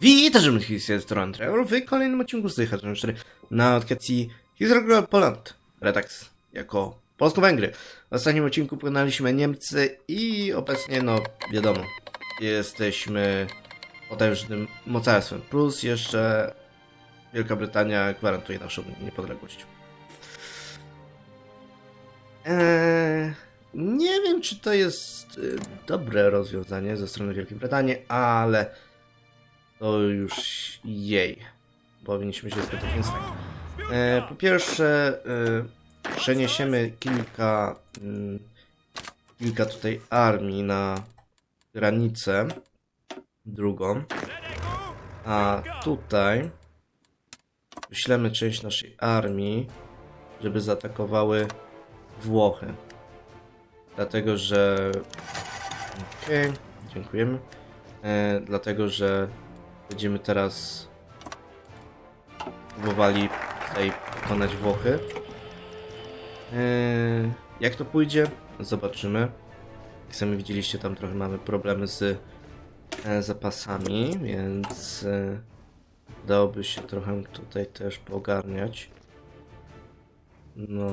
Witam, my z strony Trevor w kolejnym odcinku z tych 4 na odkacji Historical Poland Retax jako Polsko-Węgry. W ostatnim odcinku pokonaliśmy Niemcy i obecnie, no wiadomo, jesteśmy potężnym mocarstwem. Plus jeszcze Wielka Brytania gwarantuje naszą niepodległość. Eee, nie wiem, czy to jest y, dobre rozwiązanie ze strony Wielkiej Brytanii, ale to już jej. Powinniśmy się spytać, więc tak. E, po pierwsze, e, przeniesiemy kilka, mm, kilka tutaj armii na granicę drugą. A tutaj wyślemy część naszej armii, żeby zaatakowały Włochy. Dlatego, że. Okej, dziękujemy. E, dlatego, że będziemy teraz próbowali tutaj pokonać Włochy. E, jak to pójdzie? Zobaczymy. Jak sami widzieliście, tam trochę mamy problemy z e, zapasami, więc e, dałoby się trochę tutaj też poogarniać. No.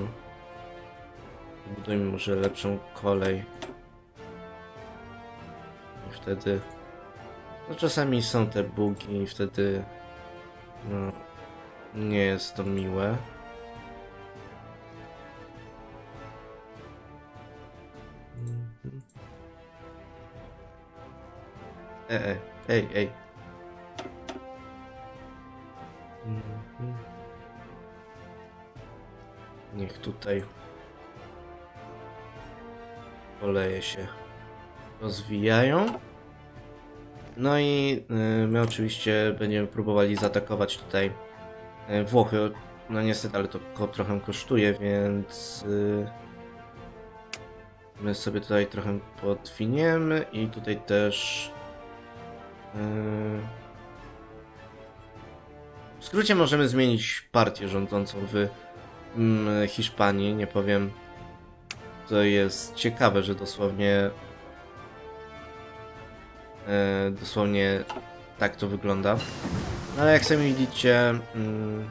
Budujmy może lepszą kolej. I wtedy. No czasami są te bugi i wtedy. No. Nie jest to miłe. Mhm. E, e, ej, ej. Mhm. Niech tutaj koleje się rozwijają. No i y, my oczywiście będziemy próbowali zaatakować tutaj y, Włochy. No niestety, ale to trochę kosztuje, więc y, my sobie tutaj trochę podwiniemy i tutaj też w skrócie możemy zmienić partię rządzącą w mm, Hiszpanii. Nie powiem, to jest ciekawe, że dosłownie E, dosłownie tak to wygląda. No ale jak sami widzicie, mm,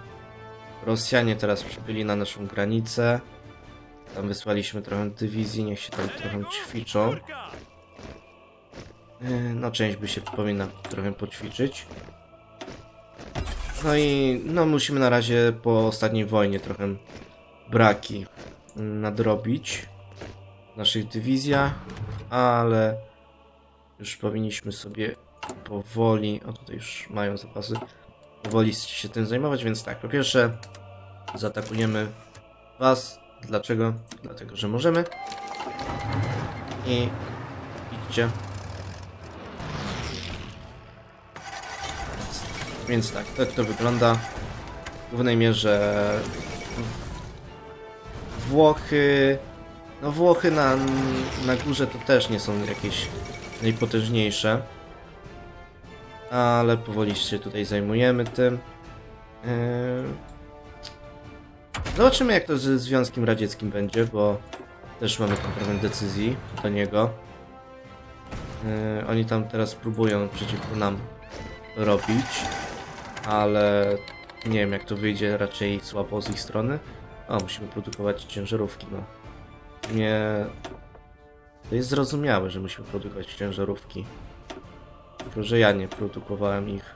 Rosjanie teraz przybyli na naszą granicę. Tam wysłaliśmy trochę dywizji, niech się tam trochę ćwiczą. E, No, część by się powinna trochę poćwiczyć. No i no musimy na razie po ostatniej wojnie trochę braki nadrobić w naszych dywizjach, ale już powinniśmy sobie powoli, o tutaj już mają zapasy, powoli się tym zajmować, więc tak, po pierwsze zaatakujemy was. Dlaczego? Dlatego, że możemy. I idźcie. Więc, tak, tak to wygląda. W głównej mierze Włochy. No Włochy na, na górze to też nie są jakieś najpotężniejsze. Ale powoli się tutaj zajmujemy tym. Yy... Zobaczymy jak to ze Związkiem Radzieckim będzie, bo też mamy tam trochę decyzji do niego. Yy, oni tam teraz próbują przeciwko nam robić, ale nie wiem jak to wyjdzie, raczej słabo z ich strony. O, musimy produkować ciężarówki, no. Nie, to jest zrozumiałe, że musimy produkować ciężarówki. Tylko, że ja nie produkowałem ich.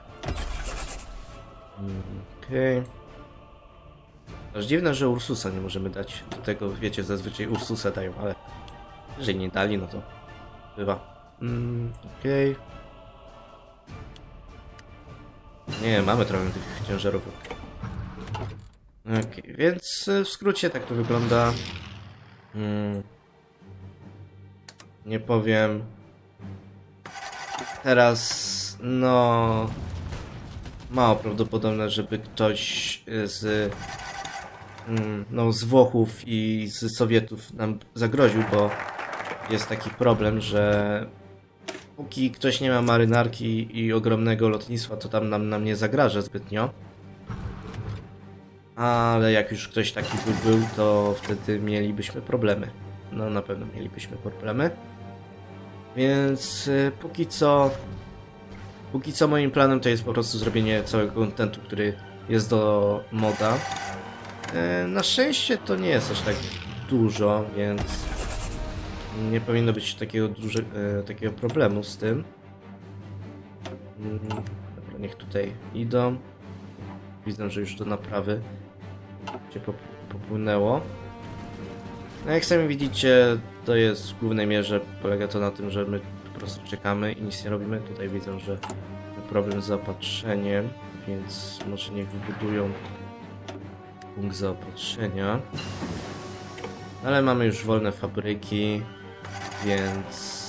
Mm, Okej. Okay. Aż dziwne, że Ursusa nie możemy dać do tego, wiecie, zazwyczaj Ursusa dają, ale jeżeli nie dali, no to bywa. Mm, Okej. Okay. Nie, mamy trochę tych ciężarówek. Okej, okay, więc w skrócie tak to wygląda. Mm nie powiem. Teraz, no. Mało prawdopodobne, żeby ktoś z. mm, No, z Włochów i z Sowietów nam zagroził, bo jest taki problem, że póki ktoś nie ma marynarki i ogromnego lotnictwa, to tam nam, nam nie zagraża zbytnio. Ale jak już ktoś taki by był, to wtedy mielibyśmy problemy. No na pewno mielibyśmy problemy. Więc y, póki co Póki co moim planem to jest po prostu zrobienie całego kontentu, który jest do moda. E, na szczęście to nie jest aż tak dużo, więc nie powinno być takiego, duże, e, takiego problemu z tym. Mm, Dobra, niech tutaj idą. Widzę, że już do naprawy się pop- popłynęło. No jak sami widzicie, to jest w głównej mierze polega to na tym, że my po prostu czekamy i nic nie robimy. Tutaj widzę, że problem z zaopatrzeniem, więc może niech wybudują punkt zaopatrzenia. Ale mamy już wolne fabryki, więc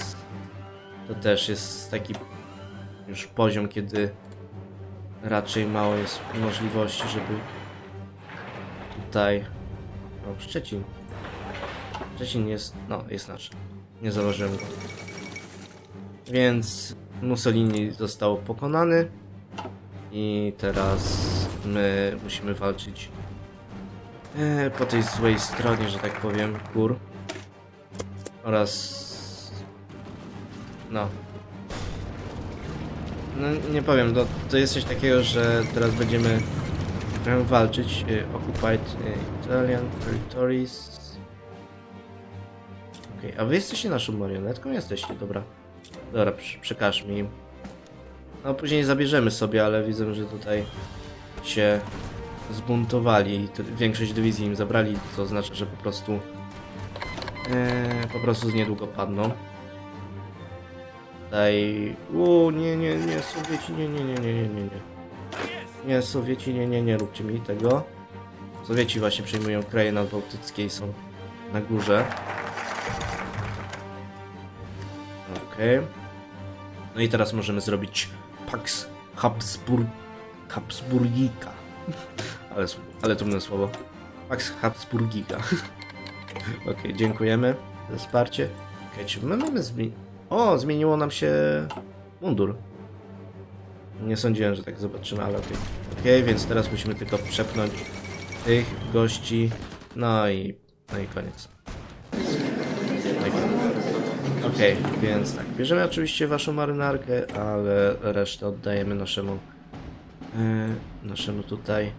to też jest taki już poziom, kiedy raczej mało jest możliwości, żeby tutaj... O, Szczecin. Szczecin jest... no, jest nasz. Nie zauważyłem go. Więc Mussolini został pokonany i teraz my musimy walczyć e, po tej złej stronie, że tak powiem, gór oraz no no nie powiem, to, to jest coś takiego, że teraz będziemy walczyć e, Occupied e, Italian Territories Okej, a wy jesteście naszą marionetką? Jesteście, dobra. Dobra, przekaż mi. No później zabierzemy sobie, ale widzę, że tutaj się zbuntowali. Większość dywizji im zabrali, to oznacza, że po prostu e, po prostu z niedługo padną. Tutaj... U, nie, nie, nie, Sowieci, nie, nie, nie, nie, nie, nie, nie. Nie, Sowieci, nie, nie, nie róbcie mi tego. Sowieci właśnie przejmują kraje nadbałtyckie i są na górze. Okej. No i teraz możemy zrobić Pax Habsburg... Habsburgika. ale, ale trudne słowo. Pax Habsburgika. Okej, dziękujemy za wsparcie. Okej, czy my mamy zmi... O, zmieniło nam się mundur. Nie sądziłem, że tak zobaczymy, ale okej. Okej, więc teraz musimy tylko przepnąć tych gości. No i... No i koniec. Okej, więc tak, bierzemy oczywiście waszą marynarkę, ale resztę oddajemy naszemu yy, naszemu tutaj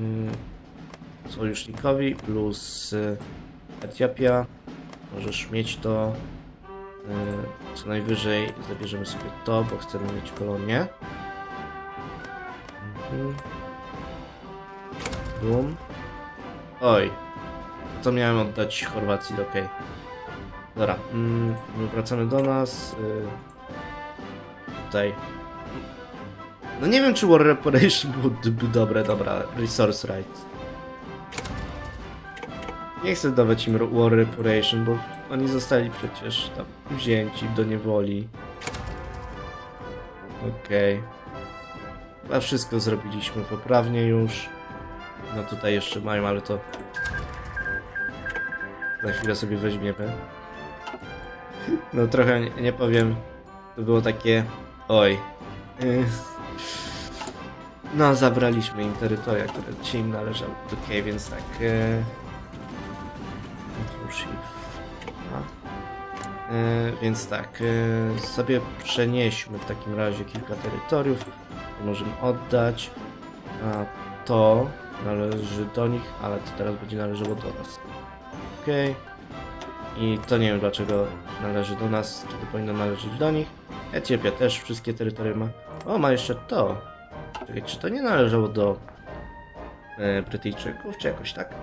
yy, sojusznikowi plus yy, Etiopia. Możesz mieć to. Yy, co najwyżej zabierzemy sobie to, bo chcemy mieć kolonię. Mhm. Bum. Oj. To miałem oddać Chorwacji, okej. Dobra, mm, wracamy do nas. Y, tutaj. No nie wiem, czy War Reparation było d- b- dobre, dobra. Resource Rights. Nie chcę dawać im War Reparation, bo oni zostali przecież tam wzięci do niewoli. Okej. Chyba wszystko zrobiliśmy poprawnie już. No tutaj jeszcze mają, ale to... Za chwilę sobie weźmiemy. No trochę nie, nie powiem. To było takie. Oj. Yy. No, zabraliśmy im terytoria, które ci im należały. Okej, więc tak. Yy. Więc tak. Yy, sobie przenieśmy w takim razie kilka terytoriów. Możemy oddać. A to należy do nich, ale to teraz będzie należało do nas. Okej. I to nie wiem dlaczego należy do nas, kiedy powinno należeć do nich. Etiopia też wszystkie terytoria ma. O, ma jeszcze to. Czekaj, czy to nie należało do e, Brytyjczyków, czy jakoś tak?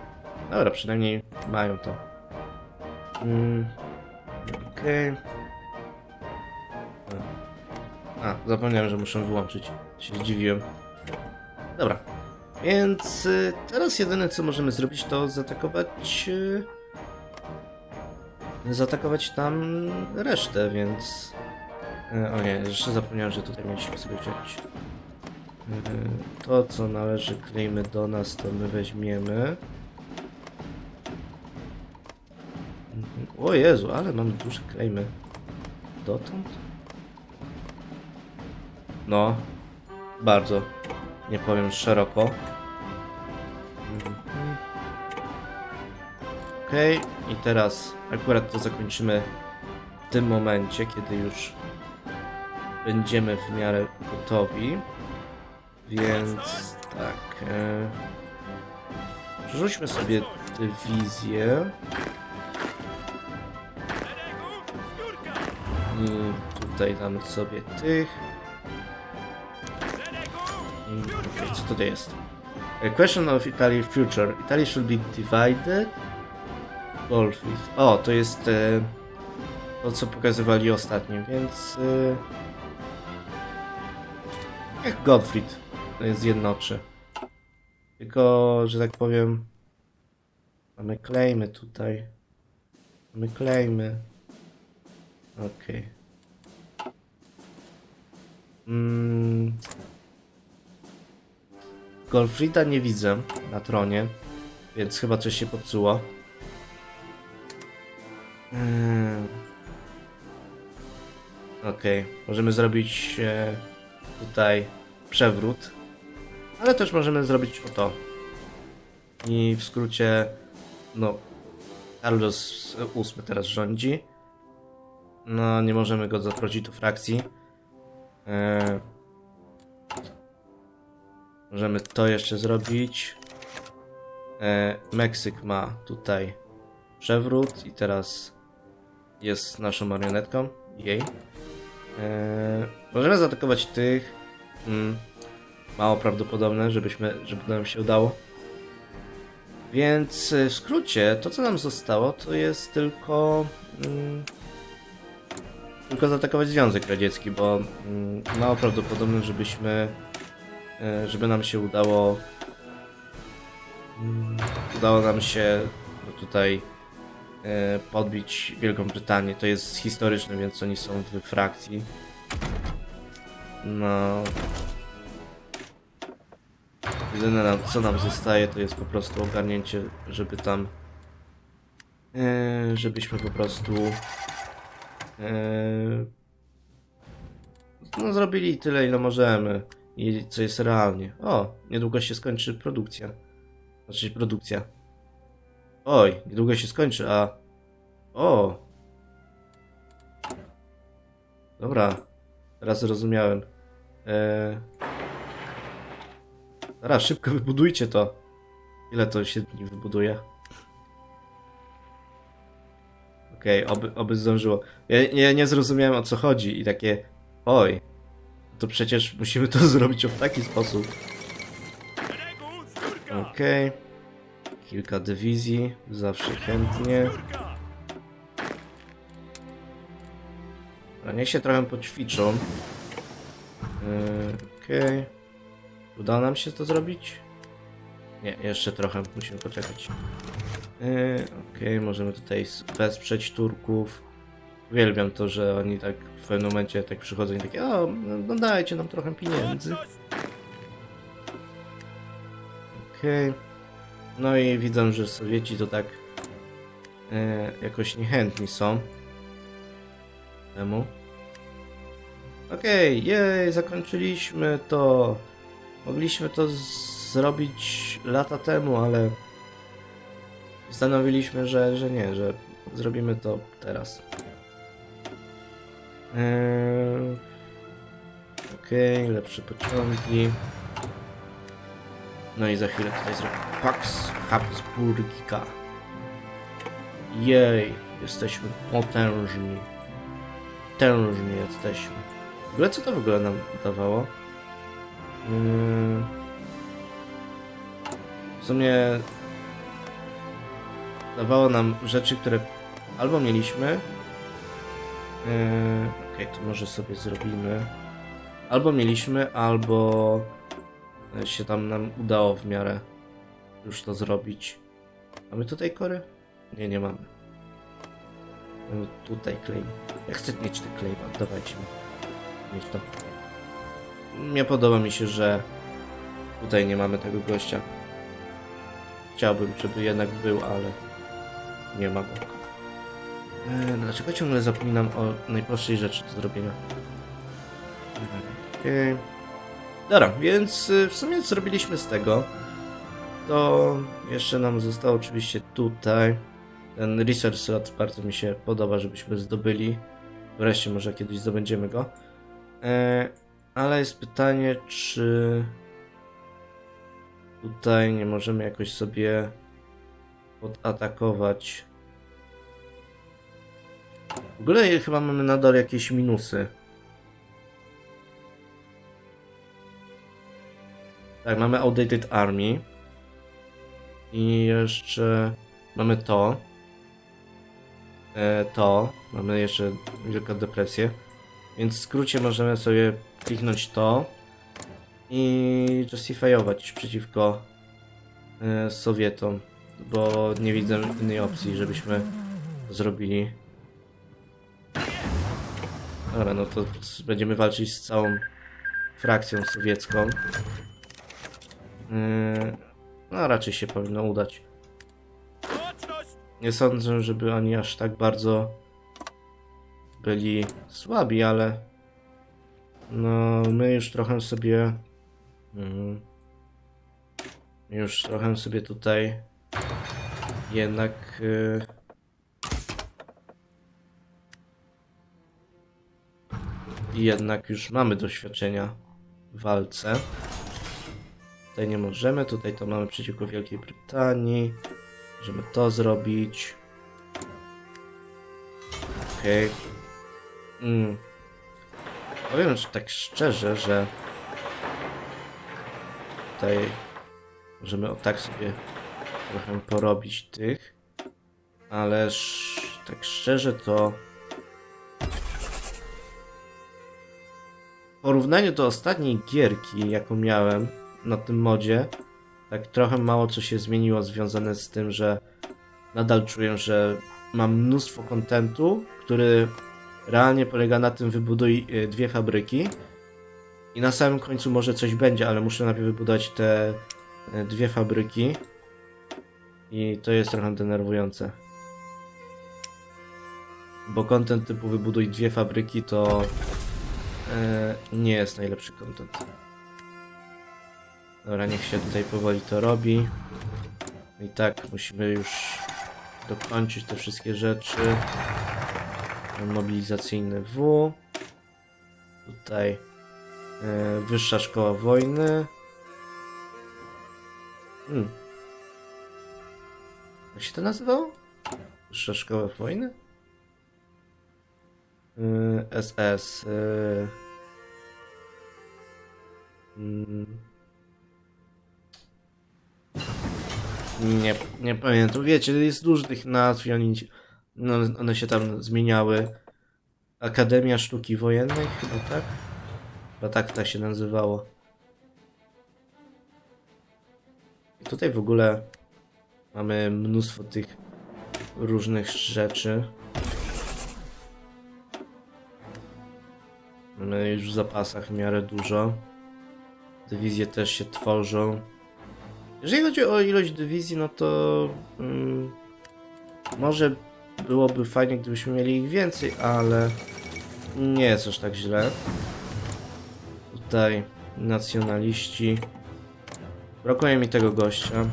Dobra, przynajmniej mają to. Mm, Okej. A, zapomniałem, że muszę wyłączyć. Się zdziwiłem. Dobra. Więc y, teraz jedyne co możemy zrobić to zaatakować. Y, zaatakować tam resztę, więc. E, O nie, jeszcze zapomniałem, że tutaj mieliśmy sobie wziąć. E, To, co należy klejmy do nas, to my weźmiemy. Mhm. O Jezu, ale mamy duże klejmy. Dotąd? No, bardzo. Nie powiem szeroko. I teraz akurat to zakończymy w tym momencie, kiedy już będziemy w miarę gotowi. Więc tak. E, przerzućmy sobie dywizję. I tutaj damy sobie tych. I, okej, co to jest? A question of Italy future. Italy should be divided. Golfit. O, to jest e, to, co pokazywali ostatnio, więc e, jak Gottfried zjednoczy. Tylko, że tak powiem, mamy claimy tutaj. Mamy claimy. Okej. Mm. Golfrida nie widzę na tronie, więc chyba coś się popsuło. Mm. Okej, możemy zrobić e, tutaj przewrót, ale też możemy zrobić to. I w skrócie, no, Carlos VIII teraz rządzi. No, nie możemy go zaprosić do frakcji. E, możemy to jeszcze zrobić. E, Meksyk ma tutaj przewrót i teraz jest naszą marionetką. Jej. E, możemy zaatakować tych. Mm, mało prawdopodobne, żebyśmy, żeby nam się udało. Więc e, w skrócie, to co nam zostało, to jest tylko. Mm, tylko zaatakować Związek Radziecki, bo mm, mało prawdopodobne, żebyśmy. e, żeby nam się udało. Mm, udało nam się no, tutaj podbić Wielką Brytanię. To jest historyczne, więc oni są w frakcji. No. Jedyne nam, co nam zostaje to jest po prostu ogarnięcie, żeby tam e, żebyśmy po prostu e, no zrobili tyle ile możemy i co jest realnie. O, niedługo się skończy produkcja. Znaczy produkcja. Oj, niedługo się skończy, a o. Dobra, teraz zrozumiałem. Eee... Dobra, szybko wybudujcie to. Ile to się dni wybuduje? Okej, oby, oby zdążyło. Ja, ja nie zrozumiałem o co chodzi i takie... Oj, to przecież musimy to zrobić w taki sposób. Okej. Kilka dywizji, zawsze chętnie. A niech się trochę poćwiczą. Yy, Okej. Udało nam się to zrobić? Nie, jeszcze trochę, musimy poczekać. Yy, Okej, możemy tutaj wesprzeć Turków. Uwielbiam to, że oni tak w pewnym momencie tak przychodzą i takie, o, no dajcie nam trochę pieniędzy. Okej. No i widzę, że Sowieci to tak e, jakoś niechętni są temu. Okej, jej, zakończyliśmy to. Mogliśmy to zrobić lata temu, ale postanowiliśmy, że, że nie, że zrobimy to teraz. Eee, Okej, lepsze pociągi. No i za chwilę tutaj zrobię Pax Habsburgika. Jej, jesteśmy potężni. Potężni jesteśmy. W ogóle co to w ogóle nam dawało? Yy... W sumie dawało nam rzeczy, które albo mieliśmy. Yy... Okej, to może sobie zrobimy. Albo mieliśmy, albo się tam nam udało w miarę już to zrobić. Mamy tutaj kory? Nie, nie mamy. Mamy tutaj claim. Ja chcę mieć te claim, dawajcie mi. Mieć to. Nie podoba mi się, że tutaj nie mamy tego gościa. Chciałbym, żeby jednak był, ale nie ma go. Eee, dlaczego ciągle zapominam o najprostszej rzeczy do zrobienia? Okej. Dobra, więc y, w sumie zrobiliśmy z tego. To jeszcze nam zostało oczywiście tutaj. Ten research slot bardzo mi się podoba, żebyśmy zdobyli. Wreszcie może kiedyś zdobędziemy go. E, ale jest pytanie, czy tutaj nie możemy jakoś sobie odatakować. W ogóle chyba mamy nadal jakieś minusy. Tak, mamy Outdated Army. I jeszcze mamy to. E, to. Mamy jeszcze Wielką Depresję. Więc w skrócie możemy sobie kliknąć to i justifyować przeciwko e, Sowietom, bo nie widzę innej opcji, żebyśmy to zrobili. Dobra, no to będziemy walczyć z całą frakcją sowiecką. Yy, No, raczej się powinno udać. Nie sądzę, żeby oni aż tak bardzo byli słabi, ale no my już trochę sobie mm, już trochę sobie tutaj jednak y, jednak już mamy doświadczenia w walce. Tutaj nie możemy, tutaj to mamy przeciwko Wielkiej Brytanii. Możemy to zrobić. Okej. Mm. Powiem że tak szczerze, że tutaj możemy o tak sobie trochę porobić tych, ależ tak szczerze to w porównaniu do ostatniej gierki, jaką miałem na tym modzie, tak trochę mało co się zmieniło związane z tym, że nadal czuję, że mam mnóstwo kontentu, który realnie polega na tym wybuduj y, dwie fabryki i na samym końcu może coś będzie, ale muszę najpierw wybudować te y, dwie fabryki i to jest trochę denerwujące. Bo content typu wybuduj dwie fabryki to y, nie jest najlepszy content. Dobra, niech się tutaj powoli to robi. I tak musimy już dokończyć te wszystkie rzeczy. Mobilizacyjny W. Tutaj e, Wyższa Szkoła Wojny. Hmm. Jak się to nazywało? Wyższa Szkoła Wojny? E, SS. E, mm. Nie, nie pamiętam. Wiecie, jest dużo tych nazw i oni, no, one się tam zmieniały. Akademia Sztuki Wojennej, chyba tak? Chyba tak to się nazywało. I tutaj w ogóle mamy mnóstwo tych różnych rzeczy. Mamy już w zapasach w miarę dużo. Dywizje też się tworzą. Jeżeli chodzi o ilość dywizji, no to mm, może byłoby fajnie, gdybyśmy mieli ich więcej, ale nie jest aż tak źle. Tutaj nacjonaliści. Brakuje mi tego gościa.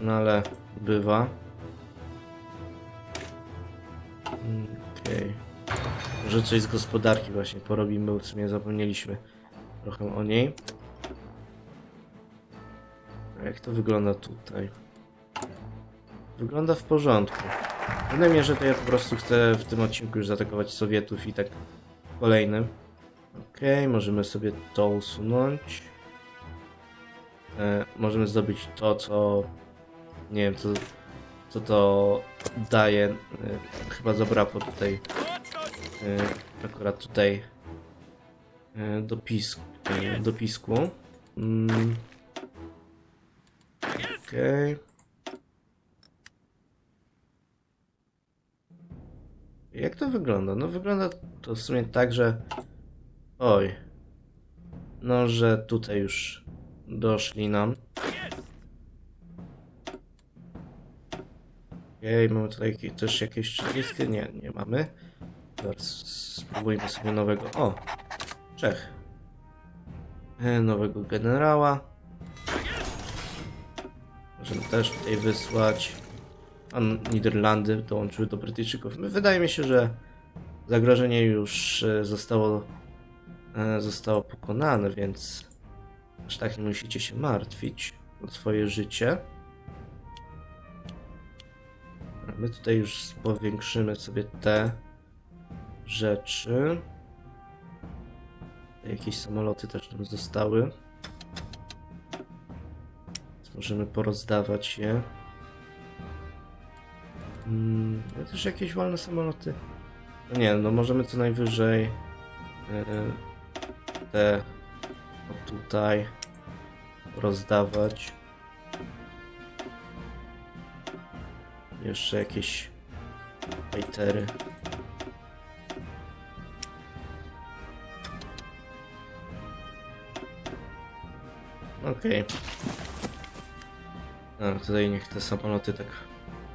No ale bywa. Okej. Może coś z gospodarki właśnie porobimy, w sumie zapomnieliśmy trochę o niej. Jak to wygląda tutaj? Wygląda w porządku. W pewnej mierze to ja po prostu chcę w tym odcinku już zaatakować Sowietów i tak kolejnym. Okej, możemy sobie to usunąć. E, możemy zdobyć to, co... Nie wiem, co, co to daje. E, chyba zabrakło tutaj... E, akurat tutaj... E, dopisku. E, dopisku. Mm. Okej. Jak to wygląda? No wygląda to w sumie tak, że... Oj. No, że tutaj już doszli nam. Okej, mamy tutaj też jakieś 40? Nie, nie mamy. Teraz spróbujmy sobie nowego... O! Czech. E, Nowego generała. Możemy też tutaj wysłać. A Niderlandy dołączyły do Brytyjczyków. Wydaje mi się, że zagrożenie już e, zostało, e, zostało pokonane, więc aż tak nie musicie się martwić o swoje życie. My tutaj już powiększymy sobie te rzeczy. Jakieś samoloty też nam zostały. Możemy porozdawać je. Mm, no też jakieś wolne samoloty. No nie, no możemy co najwyżej yy, te tutaj rozdawać. Jeszcze jakieś fightery. Okej. A, tutaj niech te samoloty tak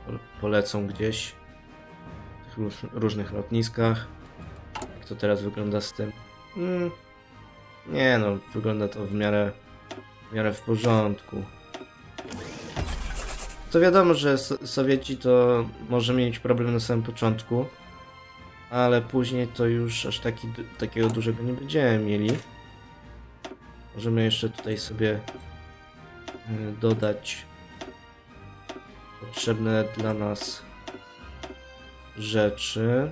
po- polecą gdzieś w tych róż- różnych lotniskach. Jak to teraz wygląda z tym? Mm, nie no, wygląda to w miarę, w miarę w porządku. To wiadomo, że So- Sowieci to może mieć problem na samym początku, ale później to już aż taki, takiego dużego nie będziemy mieli. Możemy jeszcze tutaj sobie y, dodać potrzebne dla nas rzeczy.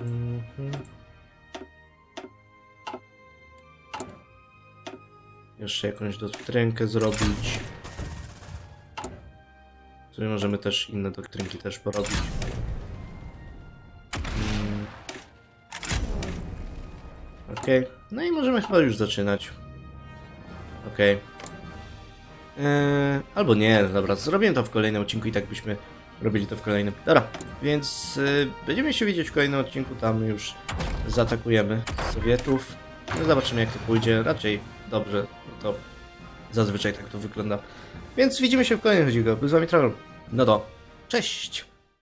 Mhm. Jeszcze jakąś doktrynkę zrobić. Tutaj możemy też inne doktrynki też porobić. Okej, no i możemy chyba już zaczynać. Okej. Eee, albo nie, dobra, zrobię to w kolejnym odcinku i tak byśmy robili to w kolejnym. Dobra, więc y, będziemy się widzieć w kolejnym odcinku, tam już zaatakujemy Sowietów. No zobaczymy jak to pójdzie, raczej dobrze, no to zazwyczaj tak to wygląda. Więc widzimy się w kolejnym odcinku, był z wami Travel. No to, cześć!